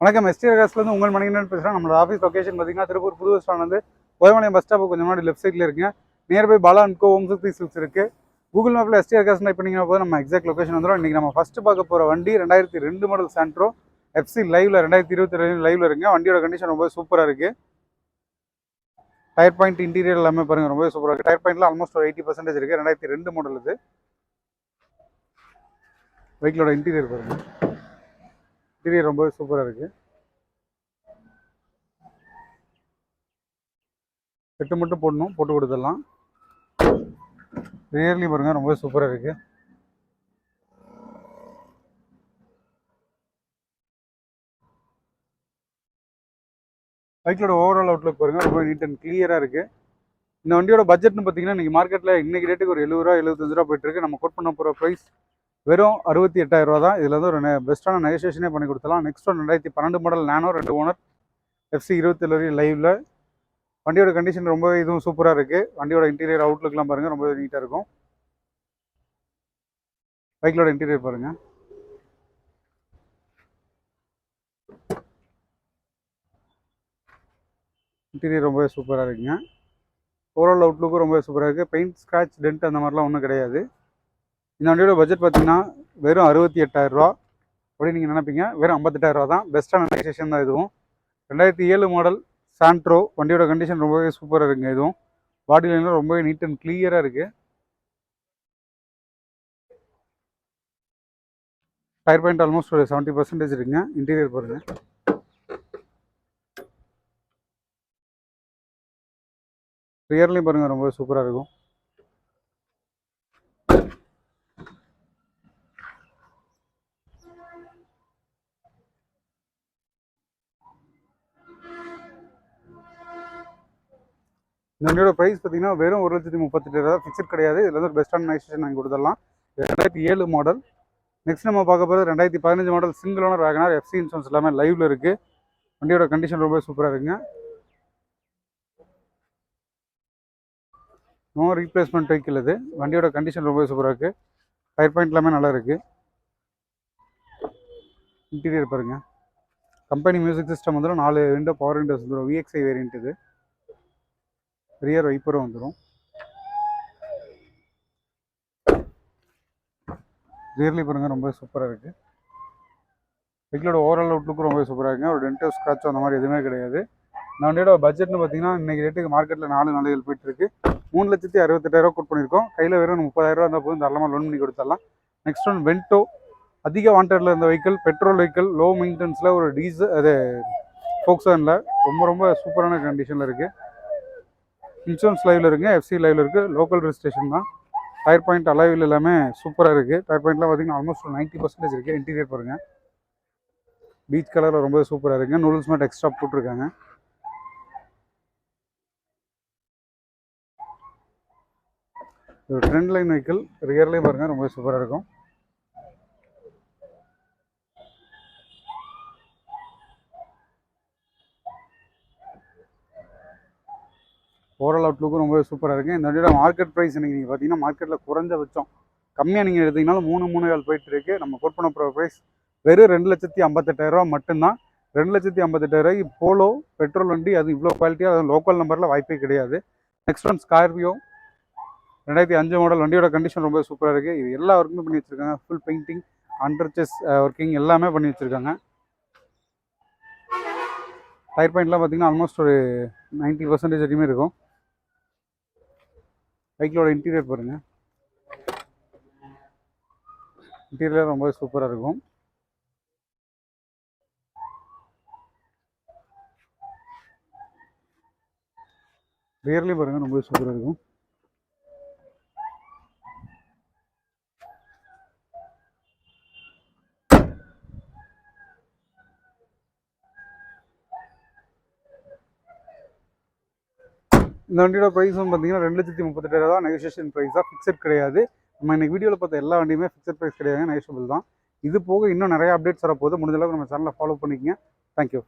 வணக்கம். எஸ்டிஆர் காசுலேருந்து உங்கள் மணிகண்டன் பேசுகிறேன் நம்மளோட ஆஃபீஸ் லொக்கேஷன் பார்த்தீங்கன்னா திருப்பூர் புது பஸ் ஸ்டாண்ட் வந்து ஓயமலையம் பஸ் ஸ்டாப்புக்கு கொஞ்சம் முன்னாடி லெஃப்ட் சைடில் இருக்குங்க nearby Bala and co home Sakthi silks இருக்குது கூகுள் மேப்பில் எஸ்டிஆர் காசு டைப் பண்ணிங்கன்னா போது நம்ம எக்ஸாக்ட் லொக்கேஷன் வந்துடும் இன்றைக்கி நம்ம ஃபஸ்ட்டு பார்க்க போகிற வண்டி ரெண்டாயிரத்தி ரெண்டு மாடல் சாண்ட்ரோ எஃப்சி லைவில் ரெண்டாயிரத்தி இருபத்தி ரெண்டு லைவில் இருக்குங்க வண்டியோட கண்டிஷன் ரொம்ப சூப்பராக இருக்குது டயர் பாயிண்ட் இன்டீரியர் எல்லாமே பாருங்கள் ரொம்ப சூப்பராக இருக்குது டயர் பாயிண்ட்ல ஆல்மோஸ்ட் ஒரு எயிட்டி பர்சன்டேஜ் இருக்குது ரெண்டாயிரத்தி ரெண்டு மாடல் இது. வெஹிக்கிளோட இன்டீரியர் பாருங்கள் இன்டீரியர் ரொம்பவே சூப்பராக இருக்குது செட்டு மட்டும் போடணும் போட்டு கொடுத்துடலாம். ரியர்லி பாருங்க ரொம்ப சூப்பராக இருக்கு. பைக்கோட ஓவரால் அவுட்லுக் பாருங்கள் ரொம்ப நீட் அண்ட் கிளியராக இருக்கு. இந்த வண்டியோட பட்ஜெட்னு பார்த்தீங்கன்னா இன்றைக்கி மார்க்கெட்டில் இன்றைக்கி ரேட்டுக்கு ஒரு எழுபது ரூபா எழுபத்தஞ்சு ரூபா போயிட்டுருக்கு நம்ம கோட் பண்ண போகிற ப்ரைஸ் வெறும் அறுபத்தி எட்டாயிரம் ரூபா தான். இதில் வந்து ஒரு பெஸ்ட்டான நெகோசியேஷனே பண்ணி கொடுத்தலாம் நெக்ஸ்ட் ஒன் ரெண்டாயிரத்தி பன்னெண்டு மாடல் நானோ ரெண்டு ஓனர் எஃப்சி இருபத்தேழு வரையும் லைவில் வண்டியோட கண்டிஷன் ரொம்ப இதுவும் சூப்பராக இருக்குது வண்டியோட இன்டீரியர் அவுட்லுக்லாம் பாருங்கள் ரொம்ப நீட்டாக இருக்கும். பைக்கிலோட இன்டீரியர் பாருங்கள் இன்டீரியர் ரொம்பவே சூப்பராக இருக்குங்க. ஓவரால் அவுட்லுக்கும் ரொம்பவே சூப்பராக இருக்குது பெயிண்ட் ஸ்க்ராட்ச் டென்ட் அந்த மாதிரிலாம் ஒன்றும் கிடையாது. இந்த வண்டியோட பட்ஜெட் பார்த்தீங்கன்னா வெறும் அறுபத்தி எட்டாயிரரூவா அப்படின்னு நீங்கள் நினைப்பீங்க. வெறும் ஐம்பத்தெட்டாயிரரூவா தான். பெஸ்ட்டான நெகோசியேஷன் தான் இதுவும். ரெண்டாயிரத்தி ஏழு மாடல் சாண்ட்ரோ வண்டியோட கண்டிஷன் ரொம்பவே சூப்பராக இருக்குங்க இதுவும். பாடி லைன்லாம் ரொம்பவே நீட் அண்ட் கிளியராக இருக்குது டயர் பாயிண்ட் ஆல்மோஸ்ட் ஒரு செவன்ட்டி பர்சன்டேஜ் இருக்குங்க. இன்டீரியர் பாருங்கள் ரியர்லையும் பாருங்கள் ரொம்ப சூப்பராக இருக்கும். இந்த வண்டியோட ப்ரைஸ் பார்த்தீங்கன்னா வெறும் ஒரு லட்சத்தி முப்பத்தெட்டு ரூபா ஃபிக்ஸட் கிடையாது. இதில் வந்து ஒரு பெஸ்ட்டான நைஸ்டேஷன் வாங்கி கொடுத்துடலாம். ரெண்டாயிரத்தி ஏழு மாடல் நெக்ஸ்ட் நம்ம பார்க்க போகிறது ரெண்டாயிரத்தி பதினஞ்சு model single owner WagonR FC insurance எல்லாமே லைவில் இருக்குது வண்டியோட கண்டிஷன் ரொம்ப சூப்பராக இருக்குங்க. நோ ரீப்ளேஸ்மெண்ட் வெஹிக்கிள் இது. வண்டியோட கண்டிஷன் ரொம்ப சூப்பராக இருக்குது ஃபயர் பாயிண்ட் எல்லாமே நல்லா இருக்குது இன்டீரியர் பாருங்கள் கம்பெனி மியூசிக் சிஸ்டம் வந்துடும் நாலு விண்டோ பவர் விண்டோஸ் வந்துடும் விஎக்ஸ்ஐ வேரியன்ட் இது. ரியர் வைப்பரும் வந்துடும் ரியர்லி பாருங்க ரொம்ப சூப்பராக இருக்குது வெஹிக்கிளோட ஓவரால் அவுட்லுக்கும் ரொம்ப சூப்பராக இருக்குங்க. ஒரு டென்டோ ஸ்க்ராச்சோ அந்த மாதிரி எதுவுமே கிடையாது. இந்த வண்டியோட பட்ஜெட்னு பார்த்தீங்கன்னா இன்னைக்கு ரேட்டுக்கு மார்க்கெட்டில் நாலு நாளைகள் போயிட்டுருக்கு மூணு லட்சத்தி அறுபத்தெட்டாயிரம் கோட் பண்ணியிருக்கோம் கையில் வெறும் முப்பதாயிரம் இருந்தால் போதும். தாராளமாக லோன் பண்ணி கொடுத்துடலாம். நெக்ஸ்ட் ஒன் வென்டோ அதிக வாண்டடில் இருந்த வெஹிக்கிள் பெட்ரோல் வெஹிக்கிள் லோ மெயின்டெனன்ஸில் ஒரு டீசல் அது ஃபோக்ஸனில் ரொம்ப ரொம்ப சூப்பரான கண்டிஷனில் இருக்குது இன்சூரன்ஸ் லைவில் இருக்குங்க எஃப்சி லைவில் இருக்குது லோக்கல் ரெஜிஸ்ட்ரேஷன் தான். டயர் பாயிண்ட் அலைவில் எல்லாமே சூப்பராக இருக்குது டயர் பாயிண்ட்லாம் பார்த்திங்கன்னா ஆல்மோஸ்ட் ஒரு நைன்ட்டி பர்சன்டேஜ் இருக்குது இன்டீரியர் பாருங்கள் பீச் கலரில் ரொம்ப சூப்பராக இருக்குங்க நூடுல்ஸ் மேட் எக்ஸ்ட்ரா போட்டிருக்காங்க. ஒரு ட்ரெண்ட் லைன் வெஹிக்கிள் ரியர்லேயும் பாருங்கள் ரொம்ப சூப்பராக இருக்கும். ஓவரால் அவுட்லுக்கும் ரொம்ப சூப்பராக இருக்குது இந்த வண்டியோட மார்க்கெட் ப்ரைஸ் இன்னைக்கு நீங்கள் பார்த்தீங்கன்னா மார்க்கெட்டில் குறைஞ்சபட்சம் கம்மியாக நீங்கள் எடுத்தீங்கனாலும் மூணு மூணு ஏழு போயிட்டு இருக்கு. நம்ம கோட் பண்ண போகிற ப்ரைஸ் வெறும் ரெண்டு லட்சத்தி ஐம்பத்தெட்டாயிரரூவா மட்டும்தான். ரெண்டு லட்சத்தி ஐம்பத்தெட்டாயிரூவாய்க்கு போலோ பெட்ரோல் வண்டி அது இவ்வளோ குவாலிட்டியாக அது லோக்கல் நம்பரில் வாய்ப்பே கிடையாது. நெக்ஸ்ட் ஒன் ஸ்கார்பியோ ரெண்டாயிரத்தி அஞ்சு மாடல் வண்டியோட கண்டிஷன் ரொம்ப சூப்பராக இருக்குது இது எல்லா ஒர்க்குமே பண்ணி வச்சுருக்காங்க. Full painting under chassis working எல்லாமே பண்ணி வச்சுருக்காங்க. டயர் பாயிண்ட்லாம் பார்த்தீங்கன்னா ஆல்மோஸ்ட் ஒரு நைன்ட்டி பர்சன்டேஜ் வரையுமே இருக்கும். பைக்கிலோட இன்டீரியர் பாருங்கள் இன்டீரியர் ரொம்ப சூப்பராக இருக்கும். ரியர்லேயும் பாருங்கள் ரொம்ப சூப்பராக இருக்கும். இந்த வண்டியோட ப்ரைஸும் பார்த்தீங்கன்னா ரெண்டு லட்சத்தி முப்பத்தெட்டாயிரம் தான் நெகோசியேஷன் ப்ரைஸ் தான் ஃபிக்ஸட் கிடையாது. நம்ம இன்னைக்கு வீடியோவில் பார்த்த எல்லா வண்டியுமே ஃபிக்ஸட் ப்ரைஸ் கிடையாது நெகோஷியபிள் தான். இது போக இன்னும் நிறைய அப்டேட்ஸ் வரப்போகுது. முடிஞ்சளவுக்கு நம்ம சேனலை ஃபாலோ பண்ணிக்கங்க. தேங்க்யூ